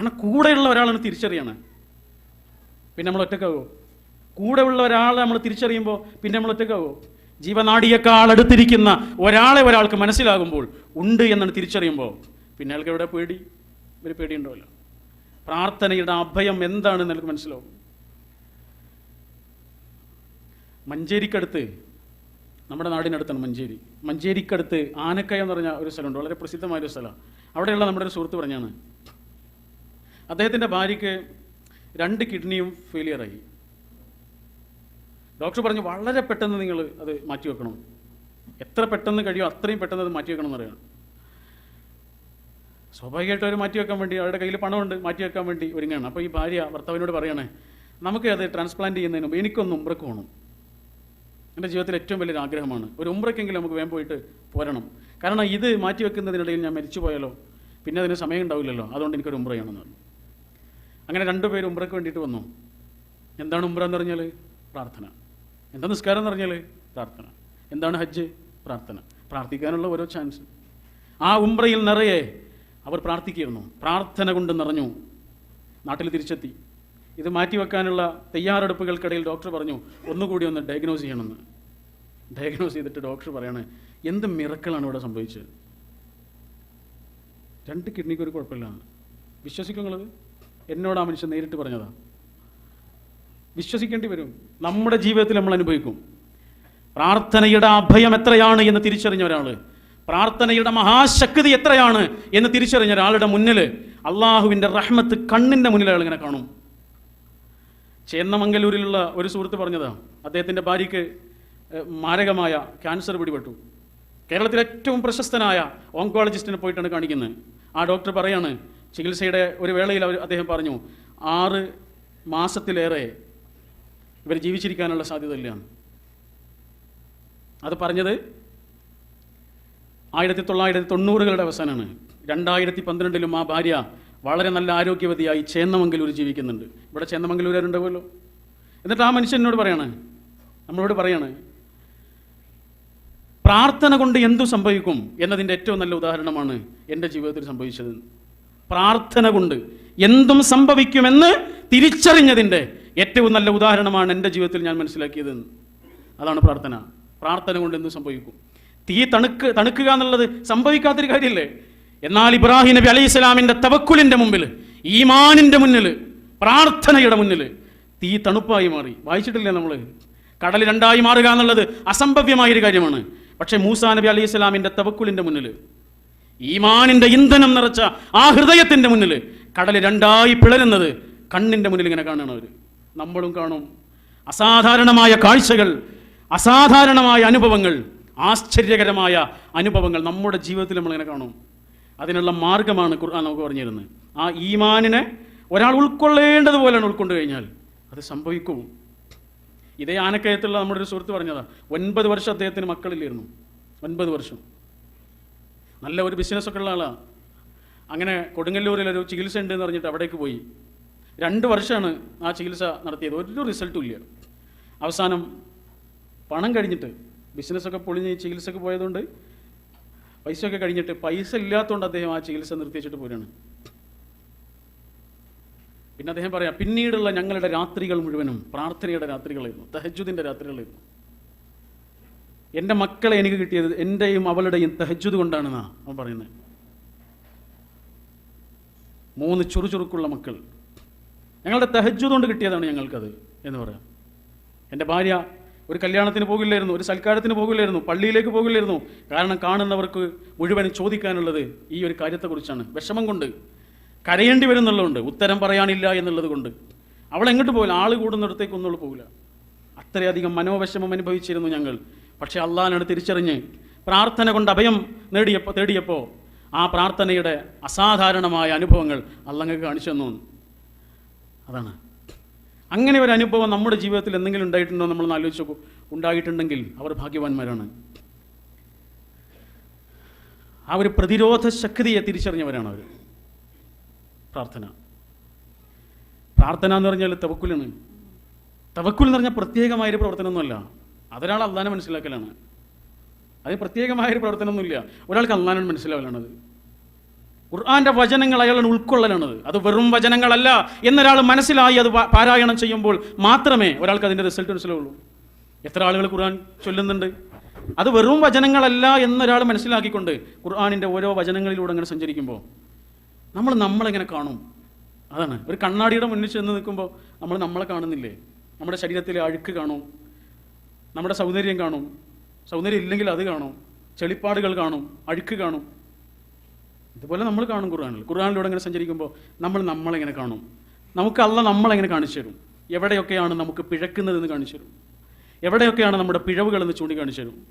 കാരണം കൂടെയുള്ള ഒരാളാണ് തിരിച്ചറിയണം. പിന്നെ നമ്മൾ ഒറ്റക്കാവോ കൂടെയുള്ള ഒരാളെ നമ്മൾ തിരിച്ചറിയുമ്പോൾ പിന്നെ നമ്മൾ ഒറ്റക്കാവോ ജീവനാടിയേക്കാൾ അടുത്തിരിക്കുന്ന ഒരാളെ ഒരാൾക്ക് മനസ്സിലാകുമ്പോൾ ഉണ്ട് എന്നാണ് തിരിച്ചറിയുമ്പോൾ പിന്നെ അയാൾക്ക് എവിടെ പേടി? ഒരു പേടിയുണ്ടാവില്ല പ്രാർത്ഥനയുടെ അഭയം എന്താണെന്ന് എനിക്ക് മനസ്സിലാവും. മഞ്ചേരിക്കടുത്ത് നമ്മുടെ നാടിനടുത്താണ് മഞ്ചേരി. മഞ്ചേരിക്കടുത്ത് ആനക്കയം എന്ന് പറഞ്ഞ ഒരു സ്ഥലമുണ്ട്. വളരെ പ്രസിദ്ധമായ ഒരു സ്ഥലമാണ് അവിടെയുള്ള നമ്മുടെ ഒരു സുഹൃത്ത് പറഞ്ഞാണ് അദ്ദേഹത്തിന്റെ ഭാര്യയ്ക്ക് രണ്ട് കിഡ്നിയും ഫെയിലിയറായി ഡോക്ടർ പറഞ്ഞു വളരെ പെട്ടെന്ന് നിങ്ങൾ അത് മാറ്റി വെക്കണം. എത്ര പെട്ടെന്ന് കഴിയുമോ അത്രയും പെട്ടെന്ന് അത് മാറ്റി വെക്കണം എന്ന് പറയുകയാണ് സ്വാഭാവികമായിട്ടും അവർ മാറ്റി വെക്കാൻ വേണ്ടി അവരുടെ കയ്യിൽ പണമുണ്ട് മാറ്റി വെക്കാൻ വേണ്ടി ഒരുങ്ങുകയാണ്. അപ്പോൾ ഈ ഭാര്യ ഭർത്താവിനോട് പറയണേ നമുക്ക് അത് ട്രാൻസ്പ്ലാന്റ് ചെയ്യുന്നതിന് മുമ്പ് എനിക്കൊന്ന് ഉംറക്ക് പോകണം. എന്റെ ജീവിതത്തിൽ ഏറ്റവും വലിയൊരു ആഗ്രഹമാണ്. ഒരു ഉംറക്കെങ്കിലും നമുക്ക് വേഗം പോയിട്ട് പോരണം. കാരണം ഇത് മാറ്റി വെക്കുന്നതിനിടയിൽ ഞാൻ മരിച്ചു പോയാലോ പിന്നെ അതിന് സമയം ഉണ്ടാവില്ലല്ലോ. അതുകൊണ്ട് എനിക്കൊരു ഉംറ ചെയ്യണമെന്ന് പറഞ്ഞു. അങ്ങനെ രണ്ടുപേരും ഉംറയ്ക്ക് വേണ്ടിയിട്ട് വന്നു. എന്താണ് ഉംറ എന്ന് പറഞ്ഞാൽ പ്രാർത്ഥന. എന്താ നിസ്കാരം എന്ന് പറഞ്ഞാൽ പ്രാർത്ഥന. എന്താണ് ഹജ്ജ്? പ്രാർത്ഥന. പ്രാർത്ഥിക്കാനുള്ള ഓരോ ചാൻസ് ആ ഉംറയിൽ നിറയെ അവർ പ്രാർത്ഥിക്കുകയായിരുന്നു. പ്രാർത്ഥന കൊണ്ട് നിറഞ്ഞു. നാട്ടിൽ തിരിച്ചെത്തി. ഇത് മാറ്റിവെക്കാനുള്ള തയ്യാറെടുപ്പുകൾക്കിടയിൽ ഡോക്ടർ പറഞ്ഞു ഒന്നുകൂടി ഒന്ന് ഡയഗ്നോസ് ചെയ്യണമെന്ന്. ഡയഗ്നോസ് ചെയ്തിട്ട് ഡോക്ടർ പറയാണ് എന്ത് മിറക്കളാണ് ഇവിടെ സംഭവിച്ചത്? രണ്ട് കിഡ്നിക്ക് ഒരു കുഴപ്പമില്ല. വിശ്വസിക്കുള്ളത് എന്നോട് ആ മനുഷ്യൻ നേരിട്ട് പറഞ്ഞതാണ് വിശ്വസിക്കേണ്ടി വരും. നമ്മുടെ ജീവിതത്തിൽ നമ്മൾ അനുഭവിക്കും. പ്രാർത്ഥനയുടെ അഭയം എത്രയാണ് എന്ന് തിരിച്ചറിഞ്ഞ ഒരാൾ. പ്രാർത്ഥനയുടെ മഹാശക്തി എത്രയാണ് എന്ന് തിരിച്ചറിഞ്ഞ ഒരാളുടെ മുന്നിൽ അള്ളാഹുവിന്റെ റഹ്മത്ത് കണ്ണിന്റെ മുന്നിൽ അയാൾ ഇങ്ങനെ കാണും. ചേന്നമംഗലൂരിലുള്ള ഒരു സുഹൃത്ത് പറഞ്ഞതാ. അദ്ദേഹത്തിന്റെ ഭാര്യയ്ക്ക് മാരകമായ ക്യാൻസർ പിടിപെട്ടു. കേരളത്തിലെ ഏറ്റവും പ്രശസ്തനായ ഓങ്കോളജിസ്റ്റിനെ പോയിട്ടാണ് കാണിക്കുന്നത്. ആ ഡോക്ടർ പറയാണ് ചികിത്സയുടെ ഒരു വേളയിൽ അവർ അദ്ദേഹം പറഞ്ഞു ആറ് മാസത്തിലേറെ ഇവർ ജീവിച്ചിരിക്കാനുള്ള സാധ്യത ഇല്ല അത് പറഞ്ഞത് ആയിരത്തി തൊള്ളായിരത്തി തൊണ്ണൂറുകളുടെ അവസാനമാണ്. രണ്ടായിരത്തി പന്ത്രണ്ടിലും ആ ഭാര്യ വളരെ നല്ല ആരോഗ്യവതിയായി ചേന്നമംഗലൂർ ജീവിക്കുന്നുണ്ട്. ഇവിടെ ചേന്നമംഗലൂരുണ്ടാവുമല്ലോ എന്നിട്ട് ആ മനുഷ്യൻ എന്നോട് പറയാണ് നമ്മളോട് പറയാണ് പ്രാർത്ഥന കൊണ്ട് എന്തു സംഭവിക്കും? എന്നതിന്റെ ഏറ്റവും നല്ല ഉദാഹരണമാണ് എന്റെ ജീവിതത്തിൽ സംഭവിച്ചത്. പ്രാർത്ഥന കൊണ്ട് എന്തും സംഭവിക്കുമെന്ന് തിരിച്ചറിഞ്ഞതിന്റെ ഏറ്റവും നല്ല ഉദാഹരണമാണ് എന്റെ ജീവിതത്തിൽ ഞാൻ മനസ്സിലാക്കിയത് അതാണ് പ്രാർത്ഥന. പ്രാർത്ഥന കൊണ്ട് എന്തും സംഭവിക്കും? തീ തണുക്ക് തണുക്കുക എന്നുള്ളത് സംഭവിക്കാത്തൊരു കാര്യമല്ലേ? എന്നാൽ ഇബ്രാഹിം നബി അലൈഹി സ്വലാമിന്റെ തവക്കുലിന്റെ മുമ്പിൽ ഈമാനിന്റെ മുന്നിൽ പ്രാർത്ഥനയുടെ മുന്നിൽ തീ തണുപ്പായി മാറി. വായിച്ചിട്ടില്ലേ നമ്മൾ കടൽ രണ്ടായി മാറുക എന്നുള്ളത് അസംഭവ്യമായൊരു കാര്യമാണ്. പക്ഷേ മൂസാ നബി അലൈഹി സ്വലാമിന്റെ തവക്കുലിന്റെ മുന്നിൽ ഈമാനിന്റെ ഇന്ധനം നിറച്ച ആ ഹൃദയത്തിന്റെ മുന്നിൽ കടൽ രണ്ടായി പിളരുന്നത് കണ്ണിന്റെ മുന്നിൽ ഇങ്ങനെ കാണണം നമ്മളും കാണും. അസാധാരണമായ കാഴ്ചകൾ അസാധാരണമായ അനുഭവങ്ങൾ ആശ്ചര്യകരമായ അനുഭവങ്ങൾ നമ്മുടെ ജീവിതത്തിൽ നമ്മളിങ്ങനെ കാണും. അതിനുള്ള മാർഗമാണ് ഖുർആൻ നമുക്ക് പറഞ്ഞു തരുന്നത്. ആ ഈമാനിനെ ഒരാൾ ഉൾക്കൊള്ളേണ്ടതുപോലെയാണ് ഉൾക്കൊണ്ടു കഴിഞ്ഞാൽ അത് സംഭവിക്കും. ഇതേ ആനക്കയത്തുള്ള നമ്മുടെ ഒരു സുഹൃത്ത് പറഞ്ഞതാണ് ഒൻപത് വർഷം അദ്ദേഹത്തിന് മക്കളില്ലായിരുന്നു. ഒൻപത് വർഷം. നല്ല ഒരു ബിസിനസ്സൊക്കെ ഉള്ള ആളാണ് അങ്ങനെ കൊടുങ്ങല്ലൂരിൽ ഒരു ചികിത്സ ഉണ്ട് എന്ന് പറഞ്ഞിട്ട് അവിടേക്ക് പോയി. രണ്ട് വർഷമാണ് ആ ചികിത്സ നടത്തിയത്. ഒരു റിസൾട്ടും ഇല്ല. അവസാനം പണം കഴിഞ്ഞിട്ട് ബിസിനസ്സൊക്കെ പൊളിഞ്ഞ് ചികിത്സക്ക് പോയതുകൊണ്ട് പൈസയൊക്കെ കഴിഞ്ഞിട്ട് പൈസ ഇല്ലാത്തതുകൊണ്ട് അദ്ദേഹം ആ ചികിത്സ നിർത്തിച്ചിട്ട് പോരാണ്. പിന്നെ അദ്ദേഹം പറയാം പിന്നീടുള്ള ഞങ്ങളുടെ രാത്രികൾ മുഴുവനും പ്രാർത്ഥനയുടെ രാത്രികളായിരുന്നു. തഹജുദിന്റെ രാത്രികളായിരുന്നു. എന്റെ മക്കളെ എനിക്ക് കിട്ടിയത് എന്റെയും അവളുടെയും തഹജുദ് കൊണ്ടാണെന്നാ അവൻ പറയുന്നത് മൂന്ന് ചുറുചുറുക്കുള്ള മക്കൾ. ഞങ്ങളുടെ തഹജുദ് കൊണ്ട് കിട്ടിയതാണ് ഞങ്ങൾക്കത് എന്ന് പറയാം. എന്റെ ഭാര്യ ഒരു കല്യാണത്തിന് പോകില്ലായിരുന്നു ഒരു സൽക്കാരത്തിന് പോകില്ലായിരുന്നു പള്ളിയിലേക്ക് പോകില്ലായിരുന്നു. കാരണം കാണുന്നവർക്ക് മുഴുവൻ ചോദിക്കാനുള്ളത് ഈ ഒരു കാര്യത്തെക്കുറിച്ചാണ്. വിഷമം കൊണ്ട് കരയേണ്ടി വരുന്നുള്ളതുകൊണ്ട് ഉത്തരം പറയാനില്ല എന്നുള്ളത് കൊണ്ട് അവൾ എങ്ങോട്ട് പോകില്ല ആൾ കൂടുന്നിടത്തേക്കൊന്നുള്ളൂ പോകില്ല അത്രയധികം മനോവിഷമം അനുഭവിച്ചിരുന്നു ഞങ്ങൾ. പക്ഷേ അള്ളാഹിനോട് തിരിച്ചറിഞ്ഞ് പ്രാർത്ഥന കൊണ്ട് അഭയം നേടിയപ്പോൾ തേടിയപ്പോൾ ആ പ്രാർത്ഥനയുടെ അസാധാരണമായ അനുഭവങ്ങൾ അള്ളങ്ങൾക്ക് കാണിച്ചു തന്നു. അതാണ്. അങ്ങനെ ഒരു അനുഭവം നമ്മുടെ ജീവിതത്തിൽ എന്തെങ്കിലും ഉണ്ടായിട്ടുണ്ടോ നമ്മൾ ആലോചിച്ചു ഉണ്ടായിട്ടുണ്ടെങ്കിൽ അവർ ഭാഗ്യവാന്മാരാണ്. ആ ഒരു പ്രതിരോധ ശക്തിയെ തിരിച്ചറിഞ്ഞവരാണ് അവർ. പ്രാർത്ഥന. പ്രാർത്ഥന എന്ന് പറഞ്ഞാൽ തവക്കുലാണ്. തവക്കുൽ എന്ന് പറഞ്ഞാൽ പ്രത്യേകമായൊരു പ്രവർത്തനമൊന്നുമല്ല. അതൊരാൾ അള്ളാനെ മനസ്സിലാക്കലാണ്. അതിന് പ്രത്യേകമായൊരു പ്രവർത്തനമൊന്നുമില്ല. ഒരാൾക്ക് അള്ളാനാണ് മനസ്സിലാവലാണത്. ഖുർആന്റെ വചനങ്ങൾ അയാളാണ് ഉൾക്കൊള്ളലാണത്. അത് വെറും വചനങ്ങളല്ല എന്നൊരാൾ മനസ്സിലായി അത് പാരായണം ചെയ്യുമ്പോൾ മാത്രമേ ഒരാൾക്ക് അതിന്റെ റിസൾട്ട് മനസ്സിലാവുള്ളൂ. എത്ര ആളുകൾ ഖുർആൻ ചൊല്ലുന്നുണ്ട്? അത് വെറും വചനങ്ങളല്ല എന്നൊരാൾ മനസ്സിലാക്കിക്കൊണ്ട് ഖുർആാനിന്റെ ഓരോ വചനങ്ങളിലൂടെ അങ്ങനെ സഞ്ചരിക്കുമ്പോൾ നമ്മൾ നമ്മളെങ്ങനെ കാണും? അതാണ്. ഒരു കണ്ണാടിയുടെ മുന്നിൽ ചെന്ന് നിൽക്കുമ്പോൾ നമ്മൾ നമ്മളെ കാണുന്നില്ലേ? നമ്മുടെ ശരീരത്തിലെ അഴുക്ക് കാണും. നമ്മുടെ സൗന്ദര്യം കാണും. സൗന്ദര്യം ഇല്ലെങ്കിൽ അത് കാണും. ചെളിപ്പാടുകൾ കാണും. അഴുക്ക് കാണും. ഇതുപോലെ നമ്മൾ കാണും ഖുർആാനിൽ. ഖുർആാനിലൂടെ ഇങ്ങനെ സഞ്ചരിക്കുമ്പോൾ നമ്മൾ നമ്മളെങ്ങനെ കാണും? നമുക്ക് അല്ല നമ്മളെങ്ങനെ കാണിച്ചു തരും? എവിടെയൊക്കെയാണ് നമുക്ക് പിഴക്കുന്നതെന്ന് കാണിച്ചു തരും? എവിടെയൊക്കെയാണ് നമ്മുടെ പിഴവുകളെന്ന് ചൂണ്ടിക്കാണിച്ചു തരും?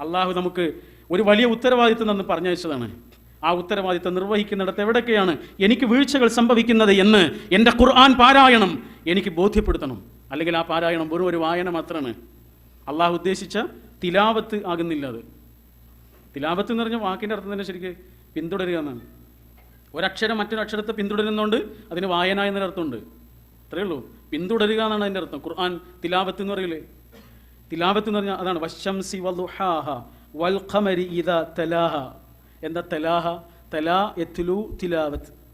അള്ളാഹു നമുക്ക് ഒരു വലിയ ഉത്തരവാദിത്വം എന്ന് പറഞ്ഞയച്ചതാണ് ആ ഉത്തരവാദിത്തം നിർവഹിക്കുന്നിടത്ത് എവിടെയൊക്കെയാണ് എനിക്ക് വീഴ്ചകൾ സംഭവിക്കുന്നത് എന്ന് എന്റെ ഖുർആൻ പാരായണം എനിക്ക് ബോധ്യപ്പെടുത്തണം. അല്ലെങ്കിൽ ആ പാരായണം വെറും ഒരു വായന മാത്രമാണ്. അള്ളാഹു ഉദ്ദേശിച്ച തിലാവത്ത് ആകുന്നില്ല അത്. തിലാവത്ത് എന്ന് പറഞ്ഞ വാക്കിന്റെ അർത്ഥം തന്നെ ശരിക്ക് പിന്തുടരുക എന്നാണ്. ഒരക്ഷരം മറ്റൊരു അക്ഷരത്തെ പിന്തുടരുന്നതുകൊണ്ട് അതിന് വായന എന്നൊരർത്ഥമുണ്ട് അത്രയേ ഉള്ളൂ. പിന്തുടരുക എന്നാണ് അതിന്റെ അർത്ഥം. ഖുർആൻ തിലാവത്ത് എന്ന് പറയില്ലേ? തിലാവത്ത് എന്ന് പറഞ്ഞാൽ അതാണ്. വശംസി വലുഹാഹ തലാഹ. എന്താ തലാഹ? തലാ യത്ലു തിലാവത്ത്.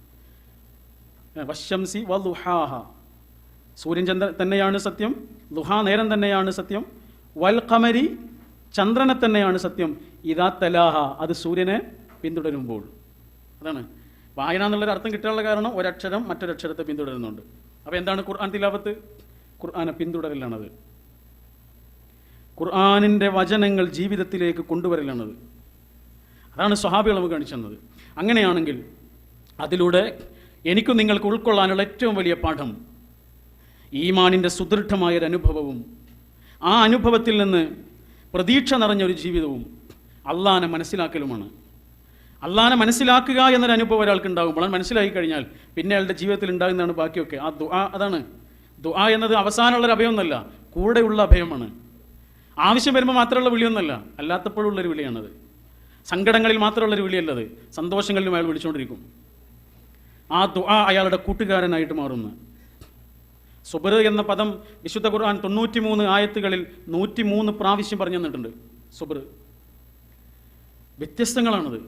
വശംസി വലുഹാഹ. സൂര്യൻ ചന്ദ്ര തന്നെയാണ് സത്യം. ലുഹാ നേരം തന്നെയാണ് സത്യം. വൽ ഖമരി ചന്ദ്രനെ തന്നെയാണ് സത്യം. ഇതാ തലാഹ അത് സൂര്യനെ പിന്തുടരുമ്പോൾ. അതാണ്. വായന എന്നുള്ളൊരു അർത്ഥം കിട്ടാനുള്ള കാരണം ഒരക്ഷരം മറ്റൊരക്ഷരത്തെ പിന്തുടരുന്നുണ്ട്. അപ്പോൾ എന്താണ് ഖുർആൻ തിലാവത്ത്? ഖുർആാനെ പിന്തുടരലാണത്. ഖുർആാനിന്റെ വചനങ്ങൾ ജീവിതത്തിലേക്ക് കൊണ്ടുവരലാണത്. അതാണ് സ്വഹാബികൾ നമുക്ക് കാണിച്ചു തന്നത്. അങ്ങനെയാണെങ്കിൽ അതിലൂടെ എനിക്കും നിങ്ങൾക്ക് ഉൾക്കൊള്ളാനുള്ള ഏറ്റവും വലിയ പാഠം ഈമാനിന്റെ സുദൃഢമായൊരു അനുഭവവും ആ അനുഭവത്തിൽ നിന്ന് പ്രതീക്ഷ നിറഞ്ഞ ഒരു ജീവിതവും അള്ളാനെ മനസ്സിലാക്കലുമാണ്. അള്ളാനെ മനസ്സിലാക്കുക എന്നൊരു അനുഭവം ഒരാൾക്ക് ഉണ്ടാകുമ്പോൾ അത് മനസ്സിലാക്കി കഴിഞ്ഞാൽ പിന്നെ അയാളുടെ ജീവിതത്തിൽ ഉണ്ടാകുന്നതാണ് ബാക്കിയൊക്കെ. ആ ദുആ അതാണ്. ദുആ എന്നത് അവസാനമുള്ളൊരു അഭയമൊന്നല്ല കൂടെയുള്ള അഭയമാണ്. ആവശ്യം വരുമ്പോൾ മാത്രമുള്ള വിളിയൊന്നുമല്ല അല്ലാത്തപ്പോഴുള്ളൊരു വിളിയാണത്. സങ്കടങ്ങളിൽ മാത്രമുള്ളൊരു വിളിയല്ലത് സന്തോഷങ്ങളിലും അയാൾ വിളിച്ചുകൊണ്ടിരിക്കും ആ ദുആ അയാളുടെ കൂട്ടുകാരനായിട്ട് മാറുന്നു. സുബർ എന്ന പദം വിശുദ്ധ ഖുർആൻ തൊണ്ണൂറ്റി മൂന്ന് ആയത്തുകളിൽ നൂറ്റി മൂന്ന് പ്രാവശ്യം പറഞ്ഞു തന്നിട്ടുണ്ട്. സുബർ. വ്യത്യസ്തങ്ങളാണത്.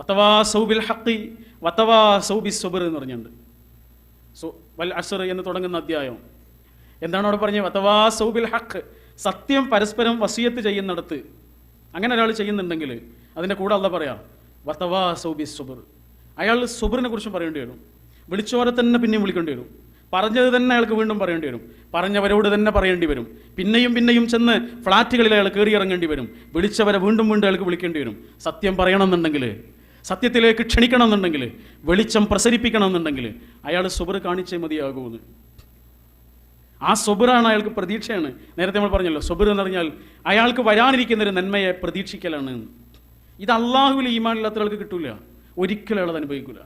വത്തവാ സൗബിൽ ഹക്കി വത്തവാ സൗബി സുബർ എന്ന് പറഞ്ഞിട്ടുണ്ട്. സു വൽ അസർ എന്ന് തുടങ്ങുന്ന അധ്യായം. എന്താണ് അവിടെ പറഞ്ഞത്? വത്തവാ സൗബിൽ ഹക്ക് സത്യം പരസ്പരം വസിയത്ത് ചെയ്യുന്നിടത്ത്. അങ്ങനെ ഒരാൾ ചെയ്യുന്നുണ്ടെങ്കിൽ അതിന്റെ കൂടെ അല്ല പറയാം വത്തവാ സൗബി സുബർ. അയാൾ സുബറിനെ കുറിച്ചും പറയേണ്ടി വരും. വിളിച്ചോരെ തന്നെ പിന്നെയും വിളിക്കേണ്ടി വരും. പറഞ്ഞത് തന്നെ അയാൾക്ക് വീണ്ടും പറയേണ്ടി വരും. പറഞ്ഞവരോട് തന്നെ പറയേണ്ടി വരും. പിന്നെയും പിന്നെയും ചെന്ന് ഫ്ലാറ്റുകളിൽ അയാൾ കയറി ഇറങ്ങേണ്ടി വരും. വിളിച്ചവരെ വീണ്ടും വീണ്ടും അയാൾക്ക് വിളിക്കേണ്ടി വരും. സത്യം പറയണമെന്നുണ്ടെങ്കിൽ സത്യത്തിലേക്ക് ക്ഷണിക്കണം എന്നുണ്ടെങ്കിൽ വെളിച്ചം പ്രസരിപ്പിക്കണം എന്നുണ്ടെങ്കിൽ അയാൾ സുബർ കാണിച്ചേ മതിയാകുമെന്ന് ആ സുബറാണ് അയാൾക്ക് പ്രതീക്ഷയാണ്. നേരത്തെ നമ്മൾ പറഞ്ഞല്ലോ സുബർ എന്ന് പറഞ്ഞാൽ അയാൾക്ക് വരാനിരിക്കുന്ന ഒരു നന്മയെ പ്രതീക്ഷിക്കലാണ് ഇത് അള്ളാഹുവിൽ ഈമാനില്ലാത്ത ആൾക്ക് കിട്ടൂല. ഒരിക്കലും അയാൾ അനുഭവിക്കില്ല